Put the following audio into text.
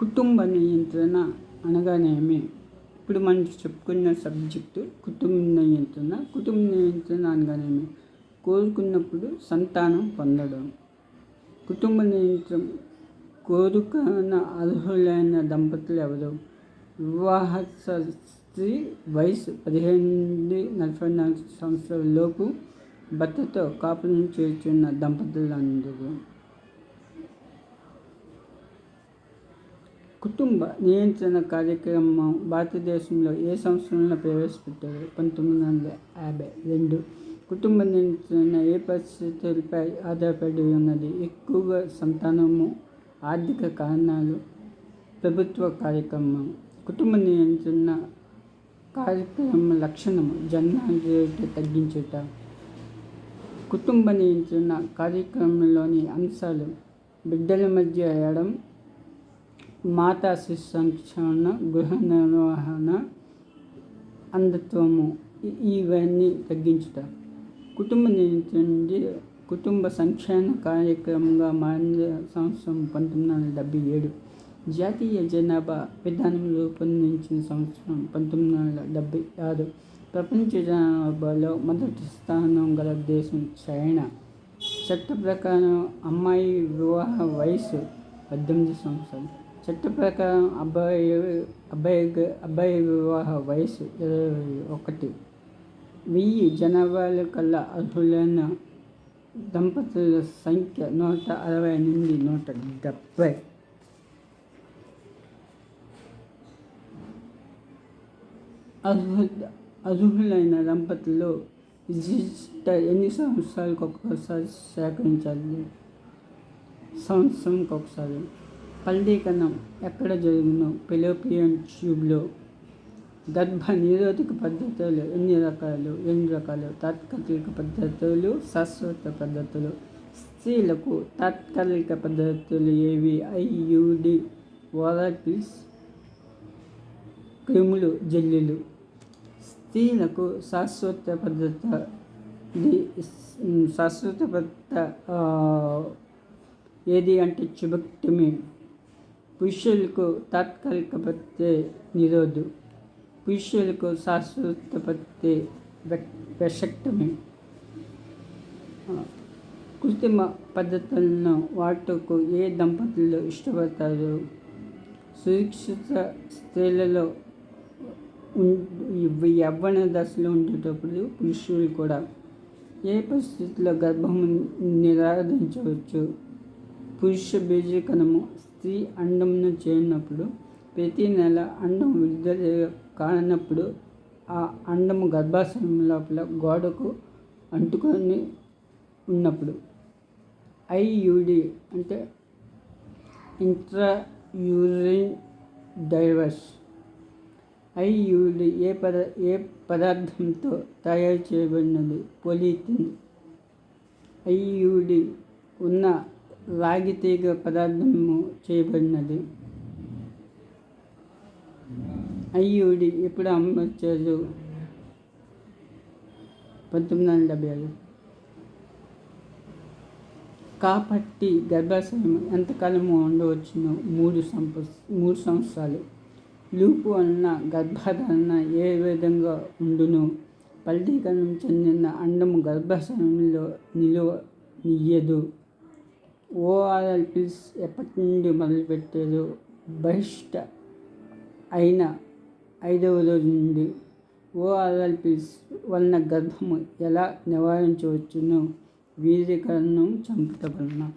కుటుంబ నియంత్రణ అనగానేమి? ఇప్పుడు మనం చెప్పుకున్న సబ్జెక్టు కుటుంబ నియంత్రణ. కుటుంబ నియంత్రణ అనగానేమి? కోరుకున్నప్పుడు సంతానం పొందడం. కుటుంబ నియంత్రణ కోరుకున్న అర్హులైన దంపతులు ఎవరు? వివాహ స్త్రీ వయసు పదిహేను నుండి నలభై నాలుగు సంవత్సరాల లోపు భర్తతో కాపురం చేస్తున్న దంపతులందరూ. కుటుంబ నియంత్రణ కార్యక్రమం భారతదేశంలో ఏ సంవత్సరంలో ప్రవేశపెట్టారు? పంతొమ్మిది వందల యాభై రెండు. కుటుంబ నియంత్రణ ఏ పరిస్థితులపై ఆధారపడి ఉన్నది? ఎక్కువగా సంతానము ఆర్థిక కారణాలు ప్రభుత్వ కార్యక్రమం. కుటుంబ నియంత్రణ కార్యక్రమం లక్షణము జన్మ రేటు తగ్గించుట. కుటుంబ నియంత్రణ కార్యక్రమంలోని అంశాలు బిడ్డల మధ్య ఎడం మాతా శిశు సంక్షేమ గృహ నిర్వహణ అంధత్వము ఇవన్నీ తగ్గించుట. కుటుంబ నుండి కుటుంబ సంక్షేమ కార్యక్రమంగా మారిన సంవత్సరం పంతొమ్మిది వందల డెబ్బై ఏడు. జాతీయ జనాభా విధానం రూపొందించిన సంవత్సరం పంతొమ్మిది వందల డెబ్బై ఆరు. ప్రపంచ జనాభాలో మొదటి స్థానం గల దేశం చైనా. చట్ట ప్రకారం అమ్మాయి వివాహ వయసు పద్దెనిమిది సంవత్సరాలు. చట్ట ప్రకారం అబ్బాయి అబ్బాయి అబ్బాయి వివాహ వయసు ఇరవై ఒకటి. వెయ్యి జనాభాల కల్లా అర్హులైన దంపతుల సంఖ్య నూట అరవై నుండి నూట డెబ్బై. అర్హు అర్హులైన దంపతులు రిజిస్టర్ ఎన్ని సంవత్సరాలకు ఒక్కొక్కసారి సేకరించాలి? సంవత్సరంకి ఒకసారి ఫలదీకరణం ఎక్కడ జరుగును? పిలోపియన్ ట్యూబ్లో. గర్భ నిరోధక పద్ధతులు ఎన్ని రకాలు? ఎన్ని రకాలు? తాత్కాలిక పద్ధతులు శాశ్వత పద్ధతులు. స్త్రీలకు తాత్కాలిక పద్ధతులు ఏవి? ఐయుడి ఓరాటిల్స్ క్రిములు జల్లులు. స్త్రీలకు శాశ్వత పద్ధత శాశ్వత పద్ధత ఏది అంటే చుబక్టమీ పురుషులకు తాత్కాలిక పత్తే నిరోధు. పురుషులకు శాశ్వత పత్తే వెషక్టమి కృత్రిమ పద్ధతులను వాటుకు ఏ దంపతులు ఇష్టపడతారు? సురక్షిత స్త్రీలలో యవ్వన దశలో ఉండేటప్పుడు పురుషులు కూడా ఏ పరిస్థితుల్లో గర్భం నిరాధించవచ్చు పురుష బీజకణము స్త్రీ అండంను చేరినప్పుడు ప్రతి నెల అండం విడుదల కానప్పుడు ఆ అండము గర్భాశయం లోపల గోడకు అంటుకొని ఉన్నప్పుడు. ఐయుడి అంటే ఇంట్రా యూరిన్ డైవర్స్ ఐయుడి ఏ పద ఏ పదార్థంతో తయారు చేయబడినది? పొలిథిన్. ఐయుడి ఉన్న రాగి తీగ పదార్థము చేయబడినది అయ్యూడి ఎప్పుడు అమర్చారు పంతొమ్మిది వందల డెబ్బై ఐదు కాపట్టి గర్భాశయం ఎంతకాలము ఉండవచ్చును మూడు సంప మూడు సంవత్సరాలు లూపు అన్న గర్భధారణ ఏ విధంగా ఉండును ఫలదీకరణం చెందిన అండము గర్భాశయంలో నిలువ నియ్యదు ఓఆర్ఎల్ పిల్స్ ఎప్పటి నుండి మొదలుపెట్టారో బహిష్ట అయిన ఐదవ రోజు నుండి ఓఆర్ఎల్ పిల్స్ వలన గర్భము ఎలా నివారించవచ్చునో? వీరీకరణం చంపుట వలన.